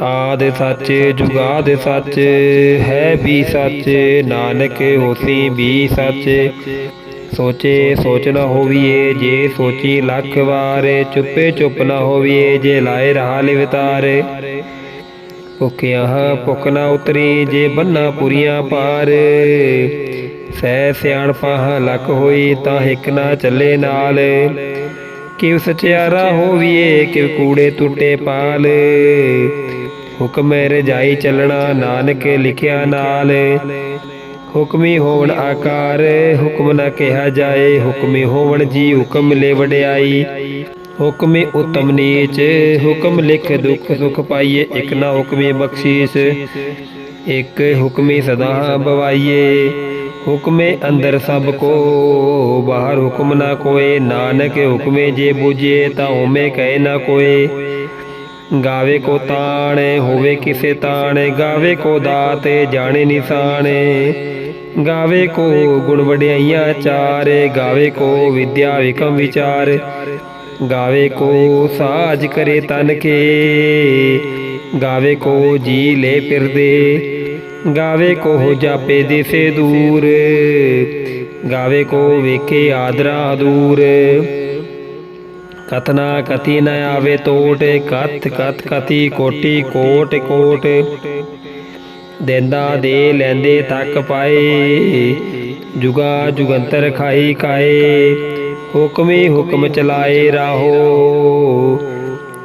ਆਦਿ ਸੱਚ ਜੁਗਾਦ ਸੱਚ, ਹੈ ਵੀ ਸੱਚ, ਨਾਨਕ ਹੋਸੀ ਵੀ ਸੱਚ। ਸੋਚੇ, ਸੋਚ ਨਾ ਹੋਵੀਏ, ਜੇ ਸੋਚੀ ਲੱਖ ਵਾਰ, ਚੁੱਪੇ ਚੁੱਪ ਨਾ ਹੋਵੀਏ, ਜੇ ਲਾਏ ਰਹਾ ਲਿਵਤਾਰ ਭੁੱਖਿਆ, ਭੁੱਖ ਨਾ ਉਤਰੀ, ਜੇ ਬੰਨਾ ਪੁਰੀਆਂ ਪਾਰ। ਸਹਿ ਸਿਆਣਪਾ, ਲੱਖ ਹੋਈ, ਤਾਂ ਹਿੱਕ ਨਾ ਚੱਲੇ ਨਾਲ। ਕਿਵ ਸਚਿਆਰਾ ਹੋਵੀਏ ਕਿਵ ਕੂੜੇ ਟੁੱਟੇ ਪਾਲ। ਹੁਕਮ ਰਜਾਈ ਚੱਲਣਾ, ਨਾਨਕ ਲਿਖਿਆ ਨਾਲ। ਹੁਕਮੀ ਹੋਵਣ ਆਕਾਰ, ਹੁਕਮ ਨਾ ਕਿਹਾ ਜਾਏ। ਹੁਕਮੀ ਹੋਵਣ ਜੀ ਹੁਕਮ ਲੈ ਵਡਿਆਈ ਹੁਕਮੇ ਉਤਮ ਨੀਚ, ਹੁਕਮ ਲਿਖ ਦੁਖ ਸੁਖ ਪਾਈਏ, ਇਕ ਨਾ ਹੁਕਮੇ ਬਖਸ਼ੀਸ। ਇਕ ਹੁਕਮੇ ਸਦਾ ਬਵਾਈਏ। ਹੁਕਮੇ ਅੰਦਰ ਸਭ ਕੋ, ਬਾਹਰ ਹੁਕਮ ਨਾ ਕੋਏ। ਨਾਨਕ ਹੁਕਮੇ ਜੇ ਬੁਝੇ, ਤਾਂ ਹੋਮੇ ਕਹੇ ਨਾ ਕੋਏ। ਗਾਵੇ ਕੋ ਤਾਣ, ਹੋਵੇ ਕਿਸੇ ਤਾਣ, ਗਾਵੇ ਕੋ ਦਾਤ, ਜਾਣੇ ਨਿਸ਼ਾਨੇ ਗਾਵੇ ਕੋ ਗੁਣ ਵਡਿਆਈਆਂ ਚਾਰ, ਗਾਵੇ ਕੋ ਵਿਦਿਆ ਵਿਕਮ ਵਿਚਾਰ। ਗਾਵੇ ਕੋ ਸਾਜ ਕਰੇ ਤਨ ਕੇ, ਗਾਵੇ ਕੋ ਜੀ ਲੈ ਫਿਰਦੇ। ਗਾਵੇ ਕੋ ਹੋ ਜਾਪੇ ਦਿਸੇ ਦੂਰ, ਗਾਵੇ ਕੋ ਵੇਖੇ ਆਦਰਾ ਦੂਰ। ਕਤਨਾ ਕਤੀ ਨ ਆਵੇ ਤੋਟ ਕਤ ਕਤ ਕਤੀ ਕੋਟੀ, ਕੋਟ ਕੋਟ। ਦੇਂਦਾ ਦੇ ਲੈਂਦੇ ਤੱਕ ਪਾਏ, ਜੁਗਾ ਜੁਗੰਤਰ ਖਾਈ ਕਾਏ ਹੁਕਮੇ ਹੁਕਮ ਚਲਾਏ ਰਾਹੋ,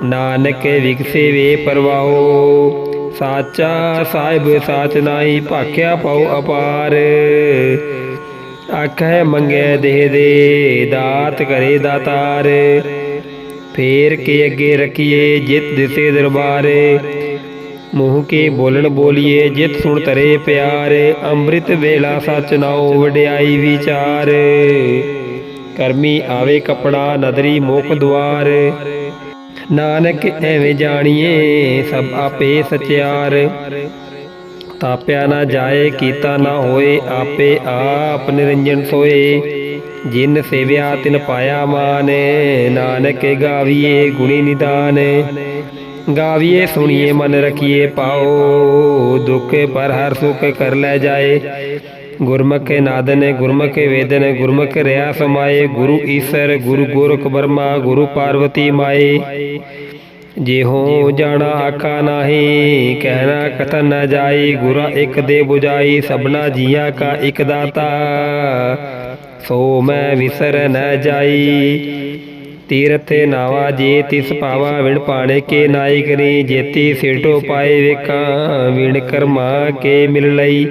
ਨਾਨਕ ਵਿਗਸੇ ਵੇ ਪਰਵਾਹੋ। ਸਾਚਾ ਸਾਹਿਬ ਸਾਚ ਨਾਹੀ ਭਾਖਿਆ ਪਾਉ ਅਪਾਰ। ਆਖੈ ਮੰਗੇ ਦੇ ਦੇ, ਦਾਤ ਕਰੇ ਦਾਤਾਰ। ਫੇਰ ਕੇ ਅੱਗੇ ਰਖੀਏ ਜਿਤ ਦਿਸੇ ਦਰਬਾਰੇ। ਮੂੰਹ ਕੇ ਬੋਲਣ ਬੋਲੀਏ, ਜਿਤ ਸੁਣ ਤਰੇ ਪਿਆਰੇ। ਅੰਮ੍ਰਿਤ ਵੇਲਾ ਸਚ ਨਾਉ ਵਡਿਆਈ ਵਿਚਾਰ। ਕਰਮੀ ਆਵੇ ਕਪੜਾ ਨਦਰੀ ਮੁਖ ਦੁਆਰ। ਨਾਨਕ ਐਵੇਂ ਜਾਣੀਏ, ਸਭ ਆਪੇ ਸਚਿਆਰ। ਤਾਪਿਆ ਨਾ ਜਾਏ, ਕੀਤਾ ਨਾ ਹੋਏ, ਆਪੇ ਆਪ ਨਿਰੰਜਨ ਸੋਏ। ਜਿਨ ਸੇਵਿਆ ਤਿਨ ਪਾਇਆ ਮਾਨ, ਨਾਨਕ ਗਾਵੀਏ ਗੁਣੀ ਨਿਦਾਨ। ਗਾਵੀਏ ਸੁਣੀਏ ਮਨ ਰਖੀਏ ਪਾਓ, ਦੁੱਖ ਪਰ ਹਰ ਸੁਖ ਕਰ ਲੈ ਜਾਏ। ਗੁਰਮੁਖ ਨਾਦਨ, ਗੁਰਮੁਖ ਵੇਦਨ, ਗੁਰਮੁਖ ਰਿਆ ਸਮਾਏ। ਗੁਰੂ ਈਸਰ, ਗੁਰੂ ਗੋਰਖ ਬਰਮਾ, ਗੁਰੂ ਪਾਰਵਤੀ ਮਾਏ। ਜੇ ਹੋ ਜਾਣਾ ਆਖਾ ਨਾਹੀ, ਕਹਿਣਾ ਕਥਨ ਨਾ ਜਾਈ। ਗੁਰਾ ਇੱਕ ਦੇ 부ਜਾਈ ਸਭਨਾ ਜੀਆਂ ਕਾ ਇੱਕ ਦਾਤਾ। ਸੋ ਮੈਂ ਵਿਸਰ ਨ ਜਾਈ। ਤੀਰਥ ਨਾਵਾ ਜੇ, ਤਿਸ ਪਾਵਾ ਵਿਣ ਪਾਣੇ ਕੇ ਨਾਈ ਕਰੀ ਜੇਤੀ ਸਿਰਟੋ ਪਾਏ ਵੇਖਾਂ, ਵਿਣ ਕਰਮਾ ਕੇ ਮਿਲ ਲਈ।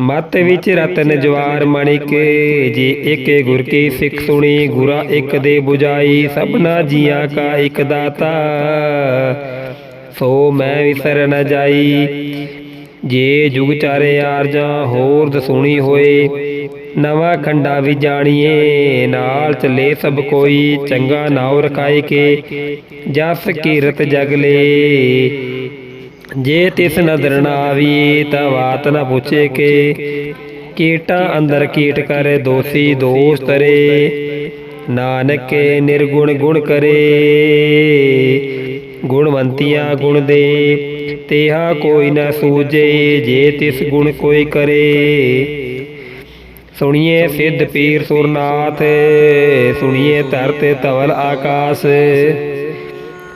ਮਤ ਵਿੱਚ ਰਤਨ ਜਵਾਰ ਮਣਿਕ ਜੇ ਏਕੇ ਗੁਰ ਕੀ ਸਿੱਖ ਸੁਣੀ, ਗੁਰਾ ਇੱਕ ਦੇ 부ਜਾਈ ਸਭਨਾ ਜੀਆਂ ਕਾ ਇੱਕ ਦਾਤਾ। ਸੋ ਮੈਂ ਵਿਸਰ ਨ ਜਾਈ। ਜੇ ਜੁਗ ਚਾਰੇ ਆਰਜਾਂ, ਹੋਰ ਦਸੂਣੀ ਹੋਏ। ਨਵਾਂ ਖੰਡਾ ਵੀ ਜਾਣੀਏ, ਨਾਲ ਚੱਲੇ ਸਭ ਕੋਈ, ਚੰਗਾ ਨਾਉ ਰਖਾਏ ਕੇ, ਜਸ ਕੀਰਤ ਜਗ ਲੇ। ਜੇ ਤਿਸ ਨਦਰ ਨਾ ਆਵੀ, ਤਾਂ ਬਾਤ ਨਾ ਪੁੱਛੇ ਕੇ। ਕੀਟਾਂ ਅੰਦਰ ਕੀਟ ਕਰੇ, ਦੋਸੀ ਦੋਸ ਤਰੇ ਨਾਨਕ ਨਿਰਗੁਣ ਗੁਣ ਕਰੇ। ਗੁਣਵੰਤੀਆਂ ਗੁਣ ਦੇ, ਤੇਹਾ ਕੋਈ ਨਾ ਸੂਝੇ, ਜੇ ਤਿਸ ਗੁਣ ਕੋਈ ਕਰੇ। ਸੁਣੀਏ ਸਿੱਧ ਪੀਰ ਸੁਰਨਾਥ ਸੁਣੀਏ ਧਰਤ ਧਵਲ ਆਕਾਸ਼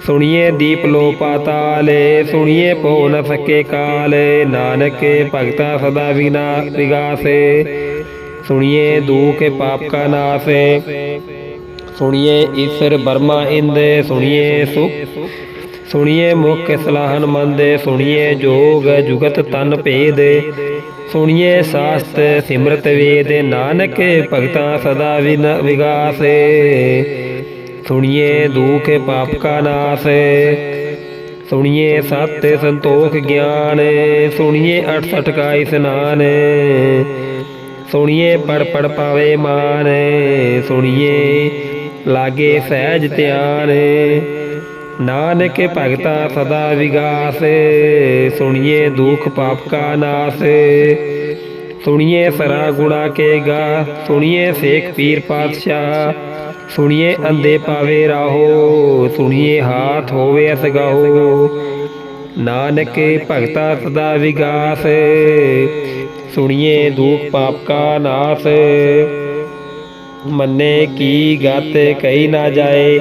ਸੁਣੀਏ ਦੀਪ ਲੋ ਪਾਤਾਲੇ ਸੁਣੀਏ ਪੋ ਨ ਸਕੇ ਕਾਲ ਨਾਨਕ ਭਗਤਾ ਸਦਾ ਵਿਨਾ ਵਿਗਾਸੇ। ਸੁਣੀਏ ਦੁਖ ਪਾਪ ਕਾ ਨਾਸੇ। ਸੁਣੀਏ ਈਸ਼ਰ ਬਰਮਾ ਇੰਦ ਸੁਣੀਏ ਸੁਖ। ਸੁਣੀਏ ਮੁਖ ਸਲਾਹਨ ਮੰਦੇ, ਸੁਣੀਏ ਜੋਗ, ਜੁਗਤ ਤਨ ਭੇਦ। ਸੁਣੀਏ ਸਾਸਤ ਸਿਮਰਤ ਵੇਦ, ਨਾਨਕ ਭਗਤਾ ਸਦਾ ਵਿਨ ਵਿਗਾਸੇ। ਸੁਣੀਏ ਦੁਖ ਪਾਪ ਕਾ ਨਾਸ। ਸੁਣੀਏ ਸਤ ਸੰਤੋਖ ਗਿਆਨ। ਸੁਣੀਏ 68 ਕਾ ਇਸਨਾਨ। ਸੁਣੀਏ ਪੜ ਪੜ ਪਾਵੇ ਮਾਨ। ਸੁਣੀਏ ਲਾਗੇ ਸਹਿਜ ਧਿਆਨ। ਨਾਨਕ ਭਗਤਾ ਸਦਾ ਵਿਗਾਸ, ਸੁਣੀਏ ਦੁਖ ਪਾਪ ਕਾ ਨਾਸ। ਸੁਣੀਏ ਸਰਾ ਗੁਣਾ ਕੇ ਗਾ, ਸੁਣੀਏ ਸੇਖ ਪੀਰ ਪਾਤਸ਼ਾਹ। ਸੁਣੀਏ ਅੰਦੇ ਪਾਵੇ ਰਾਹੋ, ਸੁਣੀਏ ਹਾਥ ਹੋਵੇ ਅਸਗਾਹੋ ਨਾਨਕ ਭਗਤਾ ਸਦਾ ਵਿਗਾਸ, ਸੁਣੀਏ ਦੁਖ ਪਾਪ ਕਾ ਨਾਸ। ਮੰਨੇ ਕੀ ਗਤ ਕਹੀ ਨਾ ਜਾਏ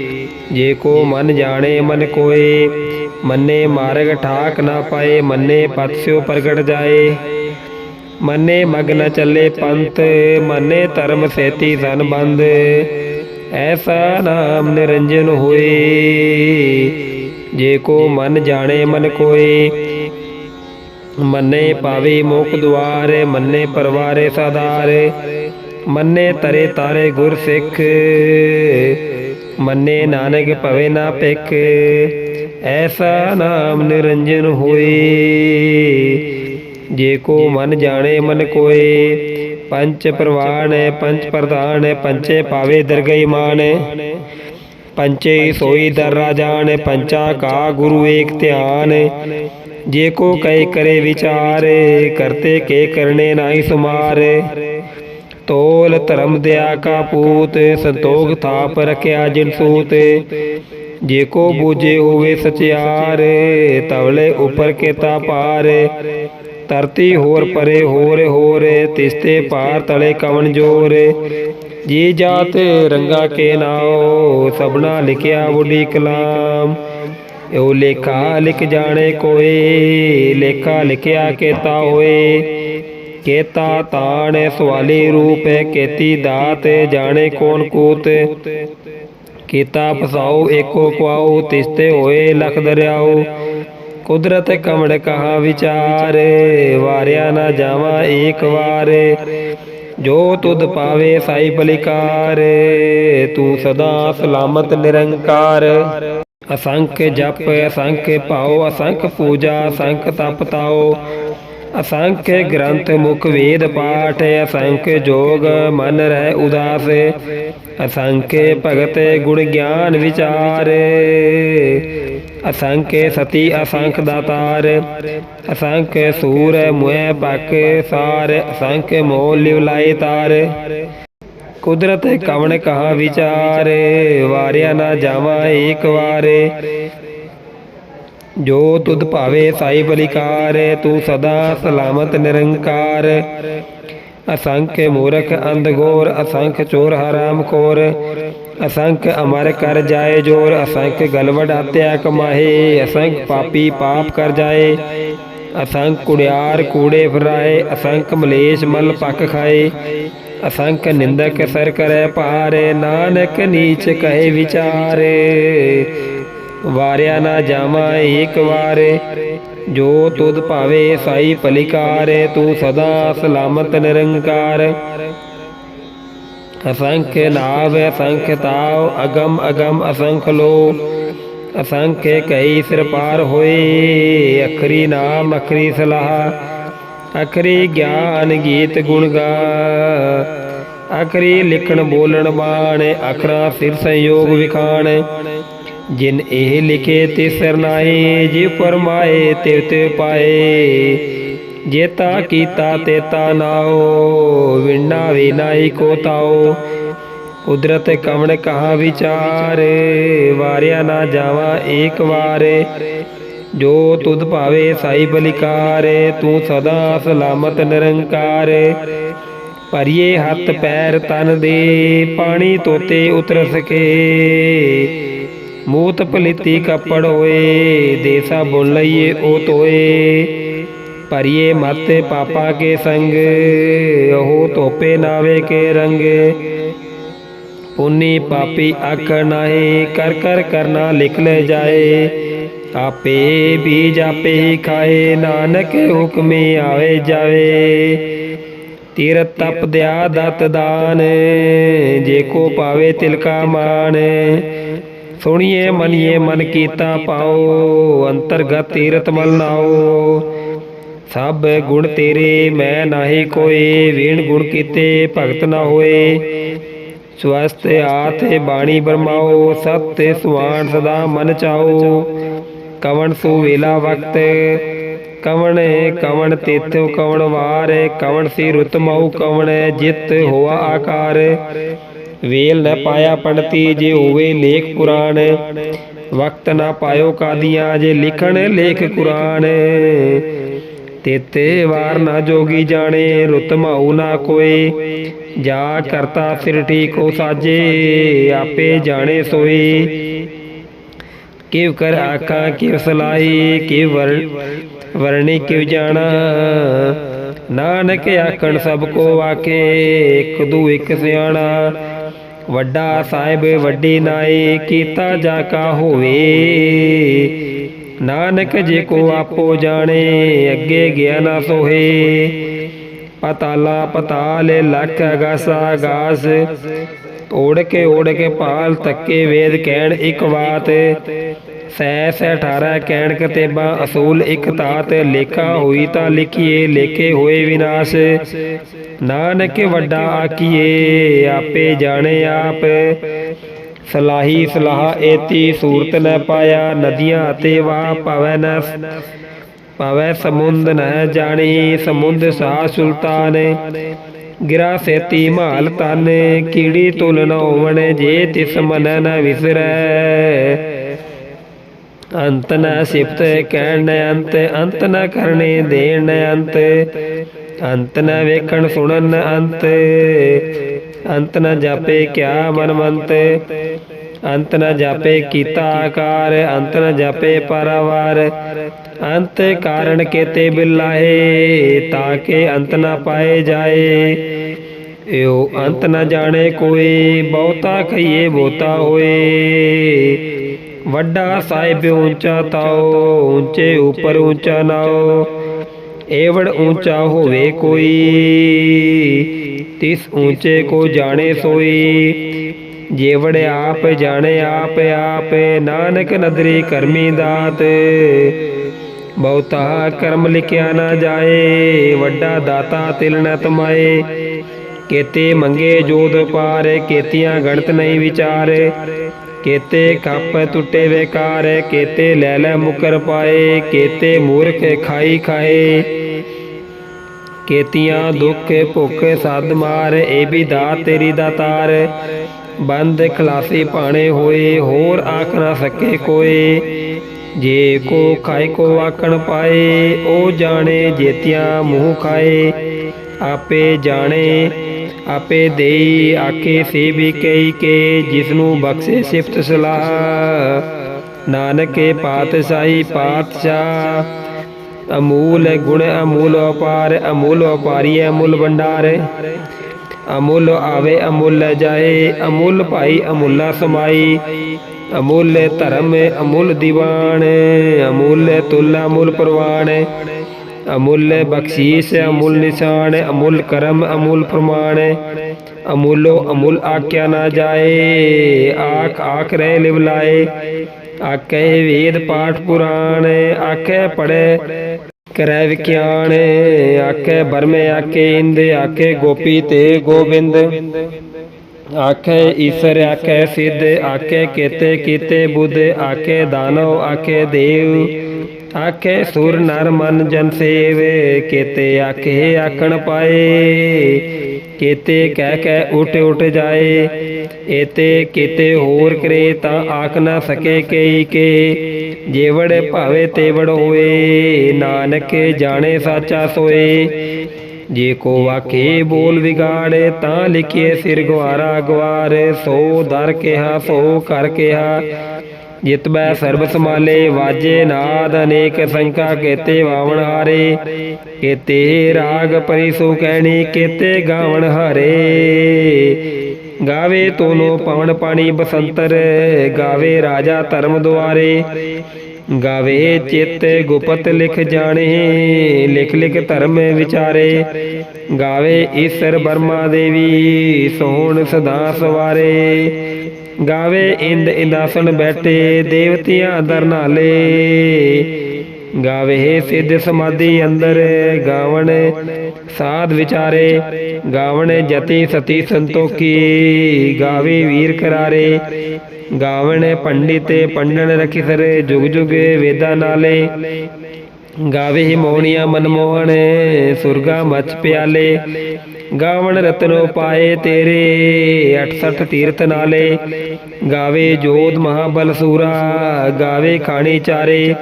ਜੇ ਕੋ ਮਨ ਜਾਣੇ ਮਨ ਕੋਏ ਮੰਨੇ ਮਾਰਗ ਠਾਕ ਨਾ ਪਾਏ ਮੰਨੇ ਪਤ ਸਿਓ ਪ੍ਰਗਟ ਜਾਏ। ਮੰਨੇ ਮਗਨ ਚੱਲੇ ਪੰਥ ਮੰਨੇ ਧਰਮ ਸੇਤੀ ਸਨ ਬੰਦ। ਐਸਾ ਨਾਮ ਨਿਰੰਜਨ ਹੋਏ। ਜੇ ਕੋ ਮਨ ਜਾਣੇ ਮਨ ਕੋਏ। ਮੰਨੇ ਪਾਵੇ ਮੋਖ ਦੁਆਰੇ ਮੰਨੇ ਪਰਵਾਰੇ ਸਦਾਰੇ ਮੰਨੇ ਤਰੇ ਤਾਰੇ ਗੁਰ ਸਿੱਖ। ਮੰਨੇ ਨਾਨਕ ਭਵੇ ਨਾ ਪਿਖ ਐਸਾ ਨਾਮ ਨਿਰੰਜਨ ਹੋਏ। ਜੇ ਕੋ ਮਨ ਜਾਣੇ ਮਨ ਕੋਏ ਪੰਚ ਪ੍ਰਵਾਣ ਪੰਚ ਪ੍ਰਧਾਨ ਪੰਚੇ ਪਾਵੇ ਦਰਗਈ ਮਾਨ ਪੰਚੇ ਸੋਈ ਦਰ ਰਾਜਾਨ ਪੰਚਾ ਕਾ ਗੁਰੂ ਏਕ ਧਿਆਨ ਜੇ ਕੋ ਕੈ ਕਰੇ ਵਿਚਾਰ ਕਰਤੇ ਕੇ ਕਰਨੇ ਨਾਹੀ ਸੁਮਾਰ ਤੋਲ ਧਰਮ ਦਿਆ ਕਾ ਪੂਤ, ਸੰਤੋਖ ਥਾਪ ਰਖਿਆ ਜਿਨ ਸੂਤ। ਜੇ ਕੋ ਬੂਝੇ ਹੋਵੇ ਸਚਿਆਰ, ਤਵਲੇ ਉਪਰ ਕੇਤਾ ਪਾਰ ਧਰਤੀ ਹੋਰ ਪਰੇ ਹੋਰ ਹੋਰ, ਤਿਸਤੇ ਪਾਰ ਤਲੇ ਕਵਨ ਜੋਰ। ਜੀ ਜਾਤ ਰੰਗਾ ਕੇ ਨਾਓ ਸਭਨਾ ਲਿਖਿਆ ਬੁਢੀ ਕਲਾਮ। ਉਹ ਲੇਖਾ ਲਿਖ ਜਾਣੇ ਕੋਏ, ਲੇਖਾ ਲਿਖਿਆ ਕੇਤਾ ਹੋਏ। ਕੇਤਾ ਤਾਣ ਸਵਾਲੀ ਰੂਪ ਕੇਤੀ ਦਾਤ ਜਾਣੇ ਕੋਨ ਕੂਤ। ਕੀਤਾ ਫਸਾਓ ਏਕੋ ਕੁਆਉ ਤਿਸਤੇ ਹੋਏ ਲਖ ਦਰਿਆਓ। ਕੁਦਰਤ ਕਮੜ ਕਹਾ ਵਿਚਾਰ, ਵਾਰਿਆ ਨਾ ਜਾਵਾ ਏਕ ਵਾਰ। ਜੋ ਤੁਧ ਪਾਵੇ ਸਾਈ ਬਲਿਕਾਰ, ਤੂੰ ਸਦਾ ਸਲਾਮਤ ਨਿਰੰਕਾਰ। ਅਸੰਖ ਜਪ, ਅਸੰਖ ਭਾਉ, ਅਸੰਖ ਪੂਜਾ, ਅਸੰਖ ਤਪ ਤਾਓ ਅਸੰਖ ਗ੍ਰੰਥ ਮੁਖ ਵੇਦ ਪਾਠ, ਅਸੰਖ ਜੋਗ ਮਨ ਰਹਿ ਉਦਾਸ, ਅਸੰਖ ਭਗਤ ਗੁਣ ਗਿਆਨ ਵਿਚਾਰ, ਅਸੰਖ ਸਤੀ ਅਸੰਖ ਦਾਤਾਰ, ਅਸੰਖ ਸੂਰ ਮੁਹਿ ਪਕ ਸਾਰ, ਅਸੰਖ ਮੋਲ ਲਿਵ ਲਾਏ ਤਾਰ। ਕੁਦਰਤ ਕਵਣ ਕਹਾ ਵਿਚਾਰ, ਵਾਰਿਆ ਨਾ ਜਾਵਾ ਏਕ ਵਾਰ ਜੋ ਤੁਧ ਭਾਵੇ ਸਾਈ ਬਲਿਕਾਰ, ਤੂੰ ਸਦਾ ਸਲਾਮਤ ਨਿਰੰਕਾਰ। ਅਸੰਖ ਮੂਰਖ ਅੰਧ ਅੰਧਗੋਰ ਅਸੰਖ ਚੋਰ ਹਰਾਮ ਖੋਰ ਅਸੰਖ ਅਮਰ ਕਰ ਜਾਏ ਜੋਰ, ਅਸੰਖ ਗਲਵੜ ਹਤਿਆ ਕਮਾਹੇ। ਅਸੰਖ ਪਾਪੀ ਪਾਪ ਕਰ ਜਾਏ। ਅਸੰਖ ਕੁੜਿਆਰ ਕੂੜੇ ਫਰਾਏ, ਅਸੰਖ ਮਲੇਸ਼ ਮਲ ਪੱਕ ਖਾਏ। ਅਸੰਖ ਨਿੰਦਕ ਸਰ ਕਰੈ ਭਾਰੇ, ਨਾਨਕ ਨੀਚ ਕਹੇ ਵਿਚਾਰੇ। ਵਾਰਿਆ ਨਾ ਜਾਵਾ ਏਕ ਵਾਰੇ। ਜੋ ਤੁਧ ਭਾਵੇ ਸਾਈ ਭਲਿਕਾਰੇ, ਤੂੰ ਸਦਾ ਸਲਾਮਤ ਨਿਰੰਕਾਰ। ਅਸੰਖ ਨਾਵ, ਅਸੰਖ ਤਾਉ ਅਗਮ ਅਗਮ ਅਸੰਖ ਲੋ ਅਸੰਖ ਕਈ ਸਿਰ ਪਾਰ ਹੋਏ, ਅਖਰੀ ਨਾਮ, ਅਖਰੀ ਸਲਾਹ। ਅਖਰੀ ਗਿਆਨ ਗੀਤ ਗੁਣ ਗਾ। ਅਖਰੀ ਲਿਖਣ ਬੋਲਣ ਬਾਣ, ਅਖਰਾ ਸਿਰ ਸੰਯੋਗ ਵਿਖਾਣ। ਜਿਨ ਇਹ ਲਿਖੇ ਤੇ ਸਰਨਾਏ, ਜੇ ਫਰਮਾਏ ਤੇ ਤੇ ਪਾਏ। ਜੇਤਾ ਕੀਤਾ ਤੇਤਾ ਨਾਓ ਵਿਣਾ ਵਿਨਾਈ ਕੋ ਤਾਓ। ਕੁਦਰਤ ਕਵਣ ਕਹਾ ਵਿਚਾਰ, ਵਾਰਿਆ ਨਾ ਜਾਵਾ ਏਕ ਵਾਰ। ਜੋ ਤੁਧ ਭਾਵੇ ਸਾਈ ਬਲਿਕਾਰ, ਤੂੰ ਸਦਾ ਸਲਾਮਤ ਨਿਰੰਕਾਰ। ਭਰੀਏ ਹੱਥ ਪੈਰ ਤਨ ਦੇ, ਪਾਣੀ ਤੋਤੇ ਉਤਰ ਸਕੇ ਮੂਤ ਪਲਿਤੀ ਕੱਪੜ ਹੋਏ, ਦੇਸਾ ਬੋਲ ਲਈਏ ਉਹ ਤੋਏ ਭਰੀਏ ਮਤ ਪਾਪਾ ਕੇ ਸੰਗ, ਉਹ ਧੋਪੇ ਨਾਵੇ ਕੇ ਰੰਗ। ਪੁੰਨੀ ਪਾਪੀ ਆਖ ਨਾਹੀ, ਕਰ ਕਰ ਕਰਨਾ ਲਿਖ ਲੈ ਜਾਏ। ਆਪੇ ਬੀਜ ਆਪੇ ਹੀ ਖਾਏ, ਨਾਨਕ ਹੁਕਮੇ ਆਵੇ ਜਾਵੇ। ਤੀਰ ਤਪ ਦਿਆ ਦਤ ਦਾਨ, ਜੇ ਕੋ ਪਾਵੇ ਤਿਲ ਮਾਨ ਸੁਣੀਏ, ਮਨੀਏ, ਮਨ ਕੀਤਾ ਪਾਓ, ਅੰਤਰਗਤ ਤੀਰਤ ਮਲ ਨਾਓ। ਸਭ ਗੁਣ ਤੇਰੇ, ਮੈਂ ਨਾਹੀ ਕੋਈ ਵੇਣ ਗੁਣ ਕੀਤੇ, ਭਗਤ ਨਾ ਹੋਏ। ਸਵਸਤ ਆਥੇ ਬਾਣੀ ਬਰਮਾਓ, ਸਤਿ ਸੁਆਣ ਸਦਾ ਮਨ ਚਾਓ। ਕਵਣ ਸੋ ਵੇਲਾ ਵਕਤ, ਕਵਣ ਕਵਣ ਤੇਥੋ ਕਵਣ ਵਾਰ, ਕਵਣ ਸੀ ਰੁਤ ਮਉ ਕਵਣ ਜਿਤ ਹੋਆ ਆਕਾਰ। ਵੇਲ ਨ ਪਾਇਆ ਪੰਡਤੀ ਜੇ ਹੋਵੇ ਲੇਖ ਪੁਰਾਣ ਵਕਤ ਨਾ ਪਾਇਓ ਕਾਦੀਆਂ ਜੇ ਲਿਖਣ ਲੇਖ ਕੁਰਾਨ। ਤੇਤੇ ਵਾਰ ਨਾ ਜੋਗੀ ਜਾਣੇ ਰੁਤ ਮਾਉ ਨਾ ਕੋਏ। ਜਾ ਕਰਤਾ ਫਿਰ ਠੀਕੋ ਸਾਜੇ ਆਪੇ ਜਾਣੇ ਸੋਈ ਕਿਵ ਕਰ ਆਖਾਂ ਕਿਵ ਸਲਾਈ ਕਿਵ ਵਰ ਵਰਣੀ ਕਿਵ ਜਾਣਾ। ਨਾਨਕ ਆਖਣ ਸਭ ਕੋ ਵਾਕੇ ਇੱਕ ਦੂ ਇੱਕ ਸਿਆਣਾ। ਵੱਡਾ ਸਾਹਿਬ, ਵੱਡੀ ਨਾਈ, ਕੀਤਾ ਜਾ ਕਾ ਹੋਵੇ। ਨਾਨਕ ਜੇ ਕੋ ਆਪੋ ਜਾਣੇ, ਅੱਗੇ ਗਿਆ ਨਾ ਸੋਹੇ। ਪਤਾਲਾ ਪਤਾਲ, ਲੱਖ ਅਗਾਸਾ ਗਾਸ। ਓੜ ਕੇ ਓੜ ਕੇ ਪਾਲ ਤੱਕੇ ਵੇਦ ਕਹਿਣ ਇੱਕ ਬਾਤ। ਸੈ ਸੈ 18 ਕਹਿਣ ਕਤੇਬਾ ਅਸੂਲ ਇੱਕ ਤਾਤ। ਲੇਖਾ ਹੋਈ ਤਾਂ ਲਿਖੀਏ, ਲੇਖੇ ਹੋਏ ਵਿਨਾਸ਼। ਨਾਨਕ ਵੱਡਾ ਆਕੀਏ ਆਪੇ ਜਾਣੇ ਆਪ। ਸਲਾਹੀ ਸਲਾਹ ਏਤੀ ਸੂਰਤ ਨ ਪਾਇਆ ਨਦੀਆਂ ਅਤੇ ਵਾ ਪਵੈ ਨ ਪਵੈ ਸਮੁੰਦ ਨ ਜਾਣੀ ਸਮੁੰਦ ਸਾ ਸੁਲਤਾਨ। ਗਿਰਾ ਸੇਤੀ ਮਾਲ ਤਨ ਕੀੜੀ ਤੁਲ ਨ ਹੋਵਣ ਜੇ ਤਿਸ ਮਨ ਨ ਵਿਸਰੈ। ਅੰਤ ਨ ਸਿਫਤ ਕਹਿਣ ਅੰਤ ਅੰਤ ਨ ਕਰਨੇ ਦੇਣ ਨ ਅੰਤ। ਅੰਤ ਨ ਵੇਖਣ ਸੁਣਨ ਅੰਤ। ਅੰਤ ਨ ਜਾਪੇ ਕਿਆ ਮਨਵੰਤ ਅੰਤ ਨ ਜਾਪੇ ਕੀਤਾ ਆਕਾਰ, ਅੰਤ ਨ ਜਾਪੇ ਪਰਵਾਰ। ਅੰਤ ਕਾਰਣ ਕੇਤੇ ਬਿਲਾਏ ਤਾਂ ਕਿ ਅੰਤ ਨ ਪਾਏ ਜਾਏ। ਏਓ ਅੰਤ ਨ ਜਾਣੇ ਕੋਈ, ਬਹੁਤਾ ਕਹੀਏ ਬੋਤਾ ਹੋਏ। ਵੱਡਾ ਸਾਹਿਬ ਉੱਚਾ ਤਾਓ ਉੱਚੇ ਉੱਪਰ ਉੱਚਾ ਨਾਓ ਏਵੜ ਉੱਚਾ ਹੋਵੇ ਕੋਈ। ਤਿਸ ਉੱਚੇ ਕੋ ਜਾਣੇ ਸੋਈ। ਜੇਵੜ ਆਪ ਜਾਣੇ ਆਪ ਆਪ ਨਾਨਕ ਨਦਰੀ ਕਰਮੀ ਦਾਤ। ਬਹੁਤਾ ਕਰਮ ਲਿਖਿਆ ਨਾ ਜਾਏ। ਵੱਡਾ ਦਾਤਾ ਤਿਲ ਨ ਤਮਾਏ। ਕੇਤੇ ਮੰਗੇ ਜੋਦ ਪਾਰ। ਕੇਤੀਆਂ ਗਣਤ ਨਹੀਂ ਵਿਚਾਰ। ਕੇਤੇ ਕੱਪ ਟੁੱਟੇ ਵੇਕਾਰ ਕੇਤੇ ਲੈ ਲੈ ਮੁਕਰ ਪਾਏ, ਕੇਤੇ ਮੂਰਖ ਖਾਈ ਖਾਏ। ਕੇਤੀਆਂ ਦੁੱਖ ਭੁੱਖ ਸਦ ਮਾਰ, ਏ ਵੀ ਦਾ ਤੇਰੀ ਦਾਤਾਰ ਬੰਦ ਖਲਾਸੀ ਪਾਣੇ ਹੋਏ, ਹੋਰ ਆਖ ਨਾ ਸਕੇ ਕੋਏ। ਜੇ ਕੋ ਖਾਏ ਕੋ ਆਕਣ ਪਾਏ, ਉਹ ਜਾਣੇ ਜੇਤਿਆਂ ਮੂੰਹ ਖਾਏ। ਆਪੇ ਜਾਣੇ ਆਪੇ ਦੇਈ ਆਖੇ ਸੇ ਵੀ ਕਈ ਕੇ ਜਿਸ ਨੂੰ ਬਖਸ਼ੇ ਸਿਫਤ ਸਲਾਹ। ਨਾਨਕੇ ਪਾਤਸ਼ਾਹੀ ਪਾਤਸ਼ਾਹ, ਅਮੂਲ ਗੁਣ ਅਮੂਲ ਅਪਾਰ ਅਮੂਲ ਅਪਾਰੀ ਅਮੂਲ ਭੰਡਾਰ। ਅਮੁੱਲ ਆਵੇ ਅਮੁੱਲ ਜਾਏ, ਅਮੁੱਲ ਭਾਈ ਅਮੁੱਲਾ ਸਮਾਈ। ਅਮੁੱਲ ਧਰਮ ਅਮੁੱਲ ਦੀਵਾਨ, ਅਮੁੱਲ ਤੁਲ ਅਮੁੱਲ ਪ੍ਰਵਾਨ। ਅਮੁੱਲ ਬਖਸ਼ੀਸ਼ ਅਮੁੱਲ ਨਿਸ਼ਾਨ ਅਮੁੱਲ ਕਰਮ, ਅਮੁੱਲ ਪ੍ਰਮਾਣ ਅਮੁੱਲੋ ਅਮੁੱਲ ਆਕਿਆ ਨਾ ਜਾਏ, ਆਖ ਆਖ ਰਹਿ ਲਿਵ ਲਾਏ ਆਖੇ ਵੇਦ ਪਾਠ ਪੁਰਾਣ ਆਖੇ ਪੜੇ ਕਰੈ ਵਿਖਿਆਨ ਆਖੇ ਬਰਮੇ ਆਖੇ ਇੰਦ, ਆਖੇ ਗੋਪੀ ਤੇ ਗੋਬਿੰਦ। ਆਖੇ ਈਸ਼ਰ, ਆਖੇ ਸਿੱਧ, ਆਖੇ ਕੀਤੇ ਕੀਤੇ ਬੁੱਧ। ਆਖੇ ਦਾਨਵ, ਆਖੇ ਦੇਵ। ਆਖੇ ਸੁਰ ਨਰ ਮਨ ਜਨ ਸੇਵੇ, ਕੀਤੇ ਆਖੇ ਆਖਣ ਪਾਏ, ਕੀਤੇ ਕਹਿ ਕਹਿ ਉਠ ਉਠ ਜਾਏ, ਏਤੇ ਕੀਤੇ ਹੋਰ ਕਰੇ ਤਾਂ ਆਖ ਨਾ ਸਕੇ ਕਈ ਕੇ, ਜੇਵੜ ਭਾਵੇ ਤੇਵੜ ਹੋਏ, ਨਾਨਕ ਜਾਣੇ ਸਾਚਾ ਸੋਏ। ਜੇ ਕੋ ਵਾਕੇ ਬੋਲ ਵਿਗਾੜੇ, ਤਾਂ ਲਿਖੇ ਸਿਰ ਗਵਾਰਾ ਗਵਾਰ ਸੋ ਦਰ ਕਿਹਾ ਸੋ ਕਰ ਕਿਹਾ। ਜਿਤਬੈ ਸਰਬ ਸਮਾਲੇ ਵਾਜੇ ਨਾਦ ਅਨੇਕ ਸੰਕਾ ਕੇਤੇ ਵਾਵਣ ਹਾਰੇ। ਕੇਤੇ ਰਾਗ ਪਰੀ ਕਹਿਣੀ, ਕੇਤੇ ਗਾਵਣ ਹਾਰੇ। ਗਾਵੇ ਤੋਨੋ ਪਵਨ ਪਾਣੀ ਬਸੰਤਰ, ਗਾਵੇ ਰਾਜਾ ਧਰਮ ਦੁਆਰੇ। ਗਾਵੇ ਚਿੱਤ ਗੁਪਤ ਲਿਖ ਜਾਣੇ, ਲਿਖ ਲਿਖ ਧਰਮ ਵਿਚਾਰੇ। ਗਾਵੇ ਈਸ਼ਰ ਬਰਮਾ ਦੇਵੀ ਸੋਹਣ ਸਦਾ ਸਵਾਰੇ। ਗਾਵੇ ਇੰਦ ਇੰਦਾਸਨ ਬੈਠੇ ਦੇਵਤਿਆਂ ਦਰਨਾਲੇ ਗਾਵੇ ਸਿੱਧ ਸਮਾਧੀ ਅੰਦਰ ਗਾਵਣ ਸਾਧ ਵਿਚਾਰੇ। ਗਾਵਣ ਜਤੀ ਸਤੀ ਸੰਤੋਖੀ। ਗਾਵੇ ਵੀਰ ਕਰਾਰੇ। ਗਾਵਣ ਪੰਡਿਤ ਪੰਡਨ ਰਖਿਸਰ ਜੁਗ ਜੁਗ ਵੇਦਾਂ ਨਾਲੇ। ਗਾਵੇ ਮੋਹਣੀਆਂ ਮਨਮੋਹਣ ਸੁਰਗਾ ਮਚ ਪਿਆਲੇ। ਗਾਵਣ ਰਤਨੋ ਪਾਏ ਤੇਰੇ 68 ਤੀਰਥ ਨਾਲੇ। ਗਾਵੇ ਜੋਧ ਮਹਾਬਲ ਸੂਰਾ, ਗਾਵੇ ਖਾਣੀ ਚਾਰੇ।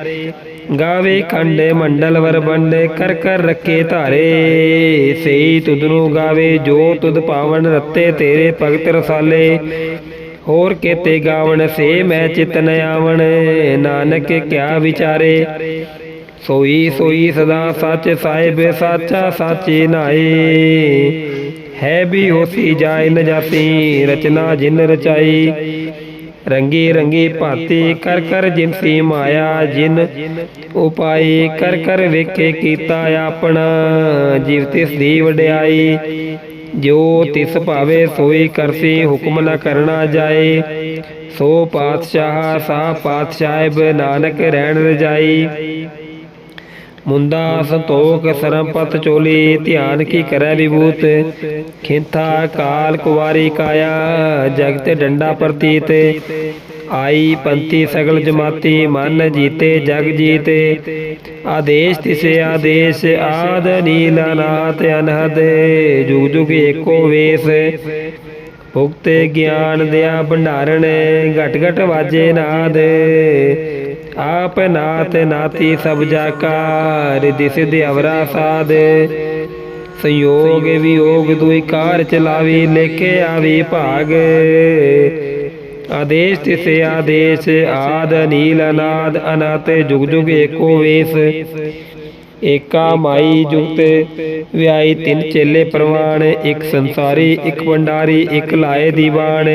ਗਾਵੇ ਖੰਡ ਮੰਡਲ ਵਰ ਕਰ ਕਰ ਰੱਖੇ ਧਾਰੇ। ਸਈ ਤੁਧ ਨੂੰ ਗਾਵੇ ਜੋ ਤੁਧ ਪਾਵਨ ਰਤੇ ਤੇਰੇ ਭਗਤ ਰਸਾਲੇ। ਹੋਰ ਕੇਤੇ ਗਾਵਣ ਸੇ ਮੈਂ ਚਿਤ ਨ ਆਵਣ, ਨਾਨਕ ਕਿਆ ਵਿਚਾਰੇ। ਸੋਈ ਸੋਈ ਸਦਾ ਸੱਚ ਸਾਹਿਬ ਸਾਚਾ ਸਾਚੇ ਨਾਏ ਹੈ ਵੀ ਹੋਸੀ ਜਾਏ ਨ ਰਚਨਾ ਜਿਨ ਰਚਾਈ। ਰੰਗੀ ਰੰਗੀ ਭਾਤੀ ਕਰ ਕਰ ਜਿਨਸੀ ਮਾਇਆ ਜਿਨ ਉਪਾਈ, ਕਰ ਕਰ ਵੇਖੇ ਕੀਤਾ ਆਪਣਾ। ਜੀਵ ਤਿਸ ਦੀ ਵਡਿਆਈ, ਜੋ ਤਿਸ ਭਾਵੇ ਸੋਈ ਕਰਸੀ, ਹੁਕਮ ਨਾ ਕਰਨਾ ਜਾਏ। ਸੋ ਪਾਤਸ਼ਾਹ ਸਾ ਪਾਤਸ਼ਾਹਿਬ ਨਾਨਕ ਰਹਿਣ ਰਜਾਈ। ਮੁੰਦਾ ਸੰਤੋਖ ਸਰਮਪਤ ਚੋਲੀ, ਧਿਆਨ ਕੀ ਕਰੈ ਵਿਭੂਤ? ਖਿੰਥਾ ਕਾਲ ਕੁਵਾਰੀ ਕਾਇਆ, ਜਗਤ ਡੰਡਾ ਪ੍ਰਤੀਤ। ਆਈ ਪੰਤੀ ਸਗਲ ਜਮਾਤੀ, ਮਨ ਜੀਤੇ ਜਗ ਜੀਤੇ। ਆਦੇਸ਼ ਤਿਸੇ ਆਦੇਸ਼, ਆਦ ਅਨਾਤ ਅਨਹਦ। ਜੁਗ ਜੁਗ ਏਕੋ ਵੇਸ। ਭੁਗਤੇ ਗਿਆਨ ਦਿਆ ਭੰਡਾਰਣ, ਘਟ ਘਟ ਵਾਜੇ ਨਾਦ। ਆਪ ਨਾਥ ਨਾਤੀ ਸਭ ਜਾਕਾਰ ਕਾ ਰਿਧਿ ਸਾਧ। ਸੰਯੋਗ ਵਿਯੋਗ ਦੁਇ ਕਾਰ ਚਲਾਵੀ, ਲੇਖੇ ਆਵੀ ਭਾਗ। ਆਦੇਸ਼ ਤਿਸੇ ਆਦੇਸ਼, ਆਦ ਨੀਲ ਅਨਾਦ, ਅਨਾਤ, ਜੁਗ ਜੁਗ ਏਕੋ ਵੇਸ। ਏਕਾ ਮਾਈ ਜੁਗਤ ਵਿਆਈ ਤਿੰਨ ਚੇਲੇ ਪ੍ਰਵਾਣ, ਇੱਕ ਸੰਸਾਰੀ, ਇੱਕ ਭੰਡਾਰੀ, ਇੱਕ ਲਾਏ ਦੀਵਾਨ।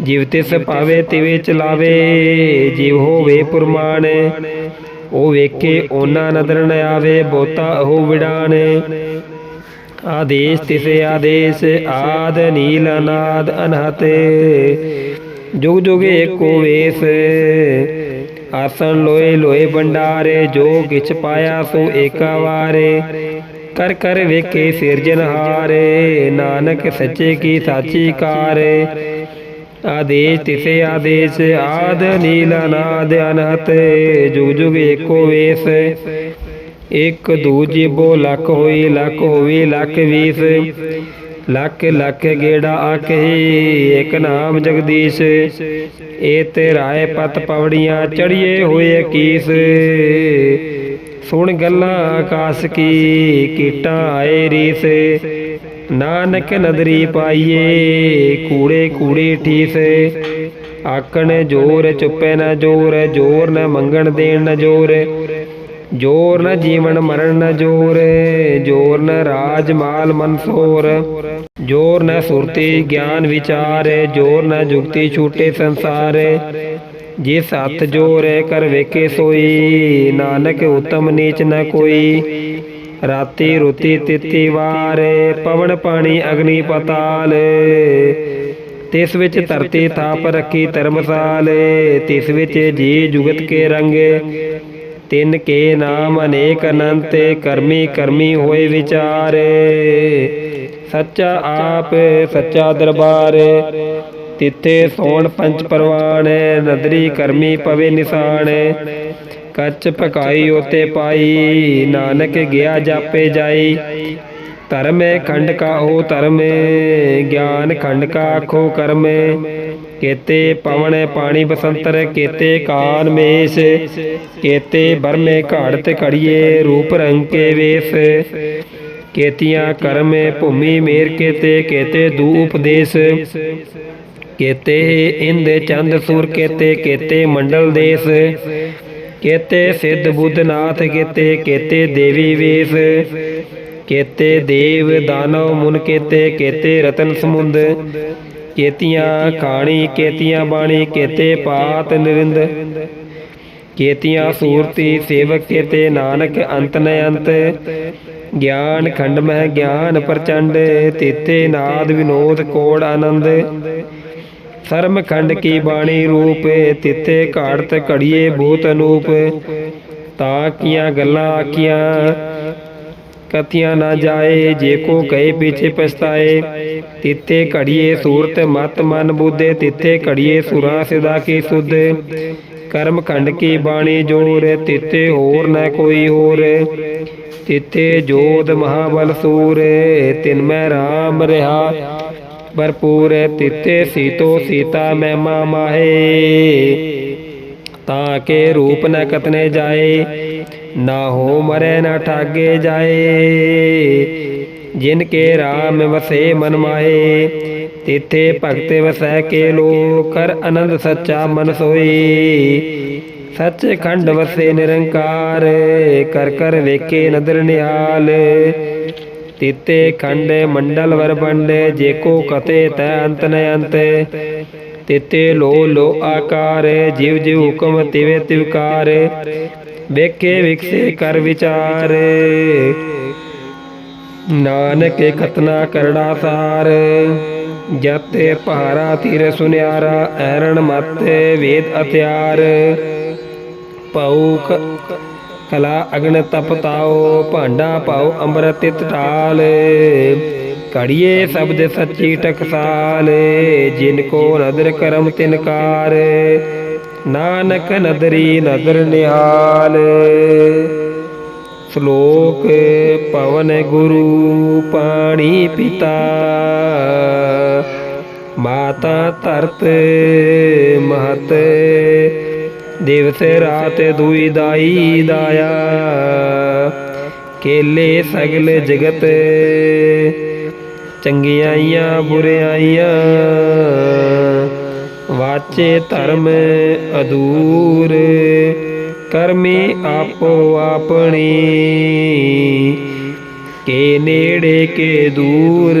ਜਿਵ ਤਿਸ ਪਾਵੇ ਤਿਵੇ ਚਲਾਵੇ ਜਿਵ ਹੋਵੇ ਪੁਰਮਾਨ ਉਹ ਵੇਖੇ ਉਹਨਾਂ ਨਦਰ ਨ ਆਵੇ ਬੋਤਾ ਉਹ ਵਿਡਾਨ ਆਦੇਸ਼ ਤਿਸੇ ਆਦੇਸ਼ ਆਦ ਨੀਲ ਅਨਾਦ ਅਨਹਤ। ਜੁਗ ਜੁਗ ਏਕੋ ਵੇਸ। ਆਸਣ ਲੋਏ ਲੋਏ ਭੰਡਾਰੇ ਜੋ ਕਿਛ ਪਾਇਆ ਸੋ ਏਕਾ ਵਾਰੇ। ਕਰ ਕਰ ਵੇਖੇ ਸਿਰਜਨਹਾਰੇ ਨਾਨਕ ਸੱਚੇ ਕੀ ਸਾਚੀ ਕਾਰ। ਆਦੇਸ਼ ਤਿਸੇ ਆਦੇਸ਼, ਆਦ ਨੀਲ ਅਨਾਦ ਅਨਹਤ, ਜੁਗ ਜੁਗ ਏਕੋ ਵੇਸ। ਇੱਕ ਦੂਜੇ ਬੋ ਲੱਖ ਹੋਈ, ਲੱਖ ਹੋਵੇ, ਲੱਖ ਵੀਸ। ਲੱਖ ਲੱਖ ਗੇੜਾ ਆਖੇ ਇੱਕ ਨਾਮ ਜਗਦੀਸ਼। ਏ ਤੇ ਰਾਏ ਪਤ ਪਵੜੀਆਂ ਚੜੀਏ ਹੋਏ ਕੀਸ ਸੁਣ ਗੱਲਾਂ ਆਕਾਸ ਕੀ, ਕੀਟਾਂ ਆਏ ਰੀਸ। ਨਾਨਕ ਨਦਰੀ ਪਾਈਏ, ਕੂੜੇ ਕੂੜੇ ਠੀਸ। ਆਕਣ ਜੋਰ ਚੁੱਪੈ ਨਾ ਜੋਰ ਜੋਰ ਨਾ ਮੰਗਣ ਦੇਣ ਨ ਜੋਰ। ਜੋਰ ਨਾ ਜੀਵਨ ਮਰਨ ਨਾ ਜੋਰ ਜੋਰ ਨਾ ਰਾਜ ਮਾਲ ਮਨਸੋਰ ਜੋਰ ਨਾ ਸੁਰਤੀ ਗਿਆਨ ਵਿਚਾਰ, ਜੋਰ ਨਾ ਜੁਗਤੀ ਛੂਟੇ ਸੰਸਾਰ। ਜਿਸ ਹੱਥ ਜੋਰ, ਕਰ ਵੇਖੇ ਸੋਈ, ਨਾਨਕ ਉਤਮ ਨੀਚ ਨਾ ਕੋਈ। ਰਾਤੀ ਰੁਤੀ ਤਿਤੀ ਵਾਰ, ਪਵਨ ਪਾਣੀ ਅਗਨੀ ਪਤਾਲ। ਤਿਸ ਵਿੱਚ ਧਰਤੀ ਥਾਪ ਰੱਖੀ ਧਰਮਸਾਲ, ਤਿਸ ਵਿੱਚ ਜੀ ਜੁਗਤ ਕੇ ਰੰਗ। ਤਿੰਨ ਕੇ ਨਾਮ ਅਨੇਕ ਅਨੰਤ, ਕਰਮੀ ਕਰਮੀ ਹੋਏ ਵਿਚਾਰ। ਸੱਚਾ ਆਪ, ਸੱਚਾ ਦਰਬਾਰ। ਤਿੱਥੇ ਸੋਣ ਪੰਜ ਪਰਵਾਨ ਨਦਰੀ ਕਰਮੀ ਪਵੇ ਨਿਸ਼ਾਨ ਕੱਚ ਪਕਾਈ ਉਤੇ ਪਾਈ, ਨਾਨਕ ਗਿਆ ਜਾਪੇ ਜਾਈ। ਧਰਮ ਖੰਡ ਕਾ ਉਹ ਧਰਮ, ਗਿਆਨ ਖੰਡ ਕਾ ਆਖੋ ਕਰਮ। ਕੇਤੇ ਪਵਨ ਪਾਣੀ ਬਸੰਤਰ, ਕੇਤੇ ਕਾਲ ਮੇਸ। ਕੇਤੇ ਬਰਮੇ ਘਾੜ ਤੇ ਘੜੀਏ, ਰੂਪ ਰੰਗ ਕੇ ਵੇਸ। ਕੇਤੀਆਂ ਕਰਮ ਭੂਮੀ ਮੇਰ ਕੇਤੇ ਕੇਤੇ ਦੂ ਉਪਦੇਸ਼। ਕੇਤੇ ਇੰਦ ਚੰਦ ਸੂਰ ਕੇਤੇ ਕੇਤੇ ਮੰਡਲ ਦੇਸ। ਕੇਤੇ ਸਿੱਧ ਬੁੱਧਨਾਥ, ਕੇਤੇ ਕੇਤੇ ਦੇਵੀ ਵੇਸ, ਕੇਤੇ ਦੇਵ ਦਾਨਵ ਮੁਨ ਕੇਤੇ ਕੇਤੇ ਰਤਨ ਸਮੁੰਦ, ਕੇਤੀਆਂ ਖਾਣੀ, ਕੇਤੀਆਂ ਬਾਣੀ, ਕੇਤੇ ਪਾਤ ਨਿਰਿੰਦ, ਕੇਤੀਆਂ ਸੂਰਤੀ ਸੇਵਕ, ਕੇਤੇ ਨਾਨਕ ਅੰਤ ਨ ਅੰਤ, ਗਿਆਨ ਖੰਡ ਮਹਿ ਗਿਆਨ ਪ੍ਰਚੰਡ, ਤੀਤੇ ਨਾਦ ਵਿਨੋਦ ਕੋੜ ਆਨੰਦ ਧਰਮ ਖੰਡ ਕੀ ਬਾਣੀ ਰੂਪ, ਤਿੱਤੇ ਘਾੜਤ ਘੜੀਏ ਭੂਤ ਅਨੂਪ। ਤਾਂ ਕੀਆਂ ਗੱਲਾਂ ਆਖੀਆਂ, ਕਥੀਆਂ ਨਾ ਜਾਏ, ਜੇ ਕੋ ਕਹੇ ਪਿਛੇ ਪਛਤਾਏ। ਤਿੱਤੇ ਘੜੀਏ ਸੂਰਤ ਮਤ ਮਨ ਬੁੱਧੇ, ਤਿੱਤੇ ਘੜੀਏ ਸੁਰਾਂ ਸਿਦਾ ਕੀ ਸੁਧ। ਕਰਮ ਖੰਡ ਕੀ ਬਾਣੀ ਜੋਰ, ਤਿੱਤੇ ਹੋਰ ਨਾ ਕੋਈ ਹੋਰ। ਤਿੱਤੇ ਜੋਧ ਮਹਾਬਲ ਸੂਰ, ਤਿਨ ਮੈਂ RAM ਰਹਾ। ਭਰਪੂਰ ਤਿੱਤੇ ਸੀਤੋ ਸੀਤਾ ਮਹਿਮਾ ਮਾਹੇ। ਤਾਂ ਕੇ ਰੂਪ ਨ ਕਤਨੇ ਜਾਏ, ਨਾ ਹੋ ਮਰੇ, ਨਾ ਠਾਗੇ ਜਾਏ। ਜਿਨ ਕੇ ਰਾਮ ਵਸੇ ਮਨ ਮਾਏ ਤਿੱਥੇ ਭਗਤ ਵਸੈ ਕੇ ਲੋ ਕਰ ਆਨੰਦ ਸੱਚਾ ਮਨ ਸੋਈ ਸੱਚ ਖੰਡ ਵਸੇ ਨਿਰੰਕਾਰ, ਕਰ ਕਰ ਵੇਖੇ ਨਦਰ ਨਿਹਾਲ। ਤਿਤੇ ਖੰਡ ਮੰਡਲ ਵਰ ਜੇਕੋ ਜੇ ਕਤੇ ਤੈ ਅੰਤ ਨ ਅੰਤ। ਤਿਤੇ ਲੋ ਲੋ ਆਕਾਰ, ਜਿਵ ਜਿਵ ਹੁਕਮ ਤਿਵੇ ਤਿਵਕਾਰ ਵੇਖੇ ਵਿਕਸੇ ਕਰ ਵਿਚਾਰ। ਨਾਨਕ ਖਤਨਾ ਕਰੜਾ ਸਾਰ। ਜਤੇ ਪਹਾਰਾ ਤੀਰ ਸੁਨਿਆਰਾ, ਐਰਣ ਮਤ ਵੇਦ ਅਤਿਆਰ ਪਉ ਕਲਾ ਅਗਨ ਤਪ ਤਾਓ ਭਾਂਡਾ ਪਾਉ ਅੰਬਰ ਤਿਤ ਢਾਲ ਸ਼ਬਦ ਸੱਚੀ ਟਕਸਾਲ, ਜਿਨ ਕੋ ਨਦਰ ਕਰਮ ਤਿਨਕਾਰ ਨਾਨਕ ਨਦਰੀ ਨਦਰ ਨਿਹਾਲ। ਸ਼ਲੋਕ, ਪਵਨ ਗੁਰੂ ਪਾਣੀ ਪਿਤਾ। ਮਾਤਾ ਧਰਤ ਮਹਤ। ਦਿਵਸ ਰਾਤ ਦੁਈ ਦਾਈ ਦਾਇਆ। ਕੇਲੇ ਸਗਲ ਜਗਤ, ਚੰਗਿਆਈਆਂ ਬੁਰਿਆਈਆਂ। ਵਾਚੇ ਧਰਮ ਅਦੂਰ ਕਰਮੇ ਆਪੋ ਆਪਣੀ। ਕੇ ਨੇੜੇ ਕੇ ਦੂਰ